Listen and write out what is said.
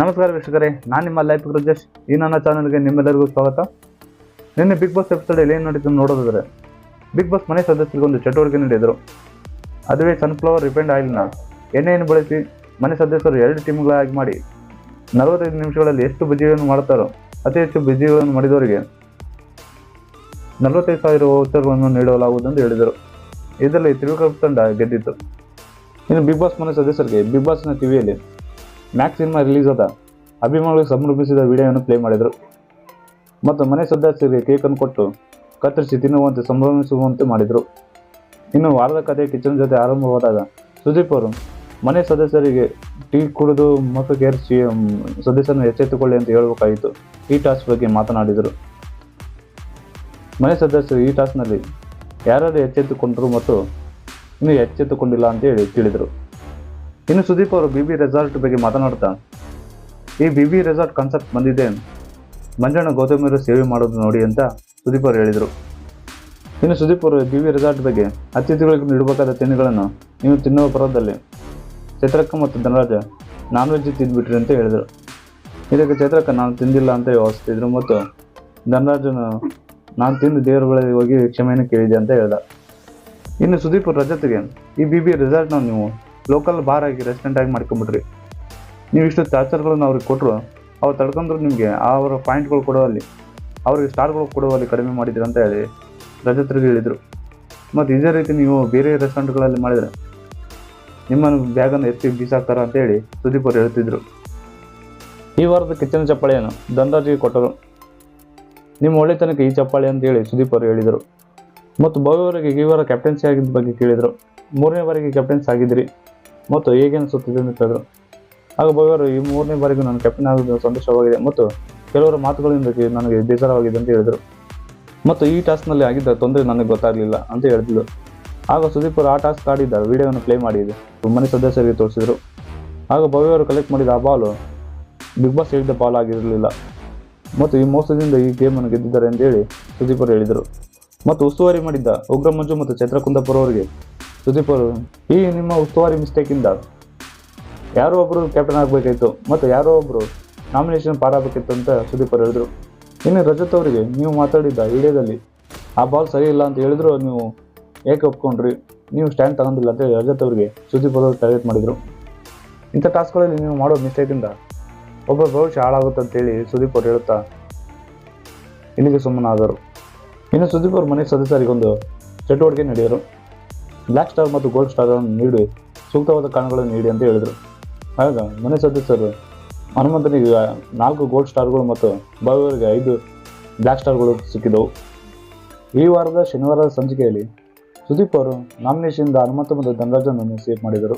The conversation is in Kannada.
ನಮಸ್ಕಾರ ವೀಕ್ಷಕರೇ, ನಾನು ನಿಮ್ಮ ಲೈಫ್ ರಾಜೇಶ್ ಈ ನನ್ನ ಚಾನಲ್ಗೆ ನಿಮ್ಮೆಲ್ಲರಿಗೂ ಸ್ವಾಗತ. ನಿನ್ನೆ ಬಿಗ್ ಬಾಸ್ ಎಪಿಸೋಡಲ್ಲಿ ಏನು ನಡೀತು ನೋಡೋದಾದ್ರೆ ಬಿಗ್ ಬಾಸ್ ಮನೆ ಸದಸ್ಯರಿಗೆ ಒಂದು ಚಟುವಟಿಕೆ ನೀಡಿದರು. ಅದುವೇ ಸನ್ಫ್ಲವರ್ ರಿಫೈಂಡ್ ಆಯಿಲ್ನ ಎಣ್ಣೆಯನ್ನು ಬಳಸಿ ಮನೆ ಸದಸ್ಯರು ಎರಡು ಟೀಮ್ಗಳಾಗಿ ಮಾಡಿ ನಲವತ್ತೈದು ನಿಮಿಷಗಳಲ್ಲಿ ಎಷ್ಟು ಬಜ್ಜಿಗಳನ್ನು ಮಾಡ್ತಾರೋ ಅತಿ ಹೆಚ್ಚು ಬಜ್ಜಿಗಳನ್ನು ಮಾಡಿದವರಿಗೆ ನಲವತ್ತೈದು ಸಾವಿರ ಉಚರವನ್ನು ನೀಡಲಾಗುವುದು ಎಂದು ಹೇಳಿದರು. ಇದರಲ್ಲಿ ತ್ರಿವಿಕ್ರಮ ತಂಡ ಗೆದ್ದಿತ್ತು. ಇನ್ನು ಬಿಗ್ ಬಾಸ್ ಮನೆ ಸದಸ್ಯರಿಗೆ ಬಿಗ್ ಬಾಸ್ನ ಟಿವಿಯಲ್ಲಿ ಮ್ಯಾಕ್ಸ್ ಸಿನಿಮಾ ರಿಲೀಸ್ ಆದ ಅಭಿಮಾನಿಗಳಿಗೆ ಸಂಭ್ರಮಿಸಿದ ವಿಡಿಯೋವನ್ನು ಪ್ಲೇ ಮಾಡಿದರು. ಮತ್ತು ಮನೆ ಸದಸ್ಯರಿಗೆ ಕೇಕನ್ನು ಕೊಟ್ಟು ಕತ್ತರಿಸಿ ತಿನ್ನುವಂತೆ, ಸಂಭ್ರಮಿಸುವಂತೆ ಮಾಡಿದರು. ಇನ್ನು ವಾರದ ಕಥೆ ಕಿಚನ್ ಜೊತೆ ಆರಂಭವಾದಾಗ ಸುದೀಪ್ ಅವರು, ಮನೆ ಸದಸ್ಯರಿಗೆ ಟೀ ಕುಡಿದು ಮತ್ತು ಕೇರಿಸಿ ಸದಸ್ಯರನ್ನು ಎಚ್ಚೆತ್ತುಕೊಳ್ಳಿ ಅಂತ ಹೇಳಬೇಕಾಯಿತು ಈ ಟಾಸ್ಕ್ ಬಗ್ಗೆ ಮಾತನಾಡಿದರು. ಮನೆ ಸದಸ್ಯರು ಈ ಟಾಸ್ಕ್ನಲ್ಲಿ ಯಾರ್ಯಾರು ಎಚ್ಚೆತ್ತುಕೊಂಡರು ಮತ್ತು ಇನ್ನೂ ಎಚ್ಚೆತ್ತುಕೊಂಡಿಲ್ಲ ಅಂತೇಳಿ ತಿಳಿದರು. ಇನ್ನು ಸುದೀಪ್ ಅವರು ಬಿ ಬಿ ರೆಸಾರ್ಟ್ ಬಗ್ಗೆ ಮಾತನಾಡ್ತಾ, ಈ ಬಿ ಬಿ ರೆಸಾರ್ಟ್ ಕಾನ್ಸೆಪ್ಟ್ ಬಂದಿದೆ. ಮಂಜಣ್ಣ ಗೌತಮಿಯರು ಸೇವೆ ಮಾಡೋದು ನೋಡಿ ಅಂತ ಸುದೀಪ್ ಅವರು ಹೇಳಿದರು. ಇನ್ನು ಸುದೀಪ್ ಅವರು ಬಿ ಬಿ ರೆಸಾರ್ಟ್ ಬಗ್ಗೆ ಅತಿಥಿಗಳಿಗೆ ನೀಡಬೇಕಾದ ತಿಂಡಿಗಳನ್ನು ನೀವು ತಿನ್ನುವ ಪರದಲ್ಲಿ ಚೈತ್ರಕ್ಕ ಮತ್ತು ಧನರಾಜ ನಾನ್ ವೆಜ್ ತಿಂದ್ಬಿಟ್ರಿ ಅಂತ ಹೇಳಿದರು. ಇದಕ್ಕೆ ಚೈತ್ರಕ್ಕ ನಾನು ತಿಂದಿಲ್ಲ ಅಂತ ಯೋಚಿಸ್ತಿದ್ರು ಮತ್ತು ಧನರಾಜನ ನಾನು ತಿಂದು ದೇವರ ಬಳಿ ಹೋಗಿ ಕ್ಷಮೆಯನ್ನು ಕೇಳಿದೆ ಅಂತ ಹೇಳ್ದ. ಇನ್ನು ಸುದೀಪ್ ರಜತೆಗೆ ಈ ಬಿ ಬಿ ರೆಸಾರ್ಟ್ನ ನೀವು ಲೋಕಲ್ ಬಾರ್ ಆಗಿ ರೆಸಿಡೆಂಟ್ ಆಗಿ ಮಾಡ್ಕೊಂಬಿಟ್ರಿ. ನೀವು ಇಷ್ಟು ಚಾರ್ಜರ್ಗಳನ್ನ ಅವ್ರಿಗೆ ಕೊಟ್ಟರು ಅವ್ರು ತಡ್ಕೊಂಡ್ರು ನಿಮಗೆ, ಅವರ ಪಾಯಿಂಟ್ಗಳು ಕೊಡುವಲ್ಲಿ ಅವ್ರಿಗೆ ಸ್ಟಾರ್ಗಳು ಕೊಡುವಲ್ಲಿ ಕಡಿಮೆ ಮಾಡಿದ್ರು ಅಂತ ಹೇಳಿ ರಜತ್ರಿಗೆ ಹೇಳಿದರು. ಮತ್ತು ಇದೇ ರೀತಿ ನೀವು ಬೇರೆ ರೆಸ್ಟೋರೆಂಟ್ಗಳಲ್ಲಿ ಮಾಡಿದರೆ, ನಿಮ್ಮನ್ನು ಬ್ಯಾಗನ್ನು ಎತ್ತಿ ಬೀಸಾಕ್ತಾರ ಅಂತ ಹೇಳಿ ಸುದೀಪ್ ಅವರು ಹೇಳ್ತಿದ್ರು. ಈ ವಾರದ ಕಿಚನ್ ಚಪ್ಪಾಳಿಯನ್ನು ದಂದಾಜಿಗೆ ಕೊಟ್ಟರು. ನಿಮ್ಮ ಒಳ್ಳೆತನಕ್ಕೆ ಈ ಚಪ್ಪಾಳಿ ಅಂತ ಹೇಳಿ ಸುದೀಪ್ ಅವರು ಹೇಳಿದರು. ಮತ್ತು ಭವ್ಯವರಿಗೆ ಈ ವಾರ ಕ್ಯಾಪ್ಟನ್ಸಿ ಆಗಿದ್ದ ಬಗ್ಗೆ ಕೇಳಿದರು. ಮೂರನೇ ಬಾರಿಗೆ ಕ್ಯಾಪ್ಟನ್ಸ್ ಆಗಿದ್ರಿ. ಮತ್ತು ಹೇಗೆ ಅನಿಸುತ್ತಿದೆ ಅಂತ ಕೇಳಿದರು ಆಗ ಭವ್ಯರು ಈ ಮೂರನೇ ಬಾರಿಗೂ ನಾನು ಕ್ಯಾಪ್ಟನ್ ಆಗುವುದು ಸಂತೋಷವಾಗಿದೆ ಮತ್ತು ಕೆಲವರ ಮಾತುಗಳಿಂದ ನನಗೆ ಬೇಸರವಾಗಿದೆ ಅಂತ ಹೇಳಿದರು. ಮತ್ತು ಈ ಟಾಸ್ಕ್ನಲ್ಲಿ ಆಗಿದ್ದ ತೊಂದರೆ ನನಗೆ ಗೊತ್ತಾಗಲಿಲ್ಲ ಅಂತ ಹೇಳಿದ್ರು. ಆಗ ಸುದೀಪ್ ಅವರು ಆ ಟಾಸ್ಕ್ ಆಡಿದ್ದ ವಿಡಿಯೋವನ್ನು ಪ್ಲೇ ಮಾಡಿದೆ. ತುಂಬನೇ ಸದಸ್ಯರಿಗೆ ತೋರಿಸಿದರು. ಆಗ ಭವ್ಯವರು ಕಲೆಕ್ಟ್ ಮಾಡಿದ ಆ ಬಾಲು ಬಿಗ್ ಬಾಸ್ ಹೇಳಿದ ಬಾಲ್ ಆಗಿರಲಿಲ್ಲ. ಮತ್ತು ಈ ಮೋಸದಿಂದ ಈ ಗೇಮನ್ನು ಗೆದ್ದಿದ್ದಾರೆ ಅಂತ ಹೇಳಿ ಹೇಳಿದರು. ಮತ್ತು ಉಸ್ತುವಾರಿ ಮಾಡಿದ್ದ ಉಗ್ರ ಮಂಜು ಮತ್ತು ಚೈತ್ರ ಅವರಿಗೆ ಸುದೀಪ್ ಅವರು ಈ ನಿಮ್ಮ ಉಸ್ತುವಾರಿ ಮಿಸ್ಟೇಕಿಂದ ಯಾರೋ ಒಬ್ಬರು ಕ್ಯಾಪ್ಟನ್ ಆಗಬೇಕಾಯಿತು ಮತ್ತು ಯಾರೋ ಒಬ್ಬರು ನಾಮಿನೇಷನ್ ಪಾರಾಗಬೇಕಿತ್ತು ಅಂತ ಸುದೀಪ್ ಅವರು ಹೇಳಿದರು. ಇನ್ನು ರಜತ್ ಅವರಿಗೆ ನೀವು ಮಾತಾಡಿದ್ದ ವಿಡಿಯೋದಲ್ಲಿ ಆ ಬಾಲ್ ಸರಿ ಇಲ್ಲ ಅಂತ ಹೇಳಿದ್ರು ನೀವು ಏಕೆ ಒಪ್ಕೊಂಡ್ರಿ? ನೀವು ಸ್ಟ್ಯಾಂಡ್ ತಗೊಂಡಿಲ್ಲ ಅಂತ ರಜತ್ ಅವರಿಗೆ ಸುದೀಪ್ ಅವರು ಟಾರ್ಗೆಟ್ ಮಾಡಿದರು. ಇಂಥ ಟಾಸ್ಕ್ಗಳಲ್ಲಿ ನೀವು ಮಾಡೋ ಮಿಸ್ಟೇಕಿಂದ ಒಬ್ಬ ಭವಿಷ್ಯ ಹಾಳಾಗುತ್ತೆ ಅಂತೇಳಿ ಸುದೀಪ್ ಅವರು ಹೇಳುತ್ತಾ ಇಲ್ಲಿಗೆ ಸುಮ್ಮನಾದರು. ಇನ್ನು ಸುದೀಪ್ ಅವ್ರ ಮನೆ ಸದಸ್ಯರಿಗೊಂದು ಚಟುವಟಿಕೆ ನಡೆದರು ಬ್ಲ್ಯಾಕ್ ಸ್ಟಾರ್ ಮತ್ತು ಗೋಲ್ಡ್ ಸ್ಟಾರ್ ಅನ್ನು ನೀಡಿ, ಸೂಕ್ತವಾದ ಕಾರಣಗಳನ್ನು ನೀಡಿ ಅಂತ ಹೇಳಿದರು. ಆಗ ಮನೆ ಸದಸ್ಯರು ಹನುಮಂತನಿಗೆ ನಾಲ್ಕು ಗೋಲ್ಡ್ ಸ್ಟಾರ್ಗಳು ಮತ್ತು ಭವ್ಯವರಿಗೆ ಐದು ಬ್ಲ್ಯಾಕ್ ಸ್ಟಾರ್ಗಳು ಸಿಕ್ಕಿದವು. ಈ ವಾರದ ಶನಿವಾರದ ಸಂಚಿಕೆಯಲ್ಲಿ ಸುದೀಪ್ ಅವರು ನಾಮಿನೇಷನ್ದ ಹನುಮಂತ ಮತ್ತು ಧನರಾಜನನ್ನು ಸೇವ್ ಮಾಡಿದರು.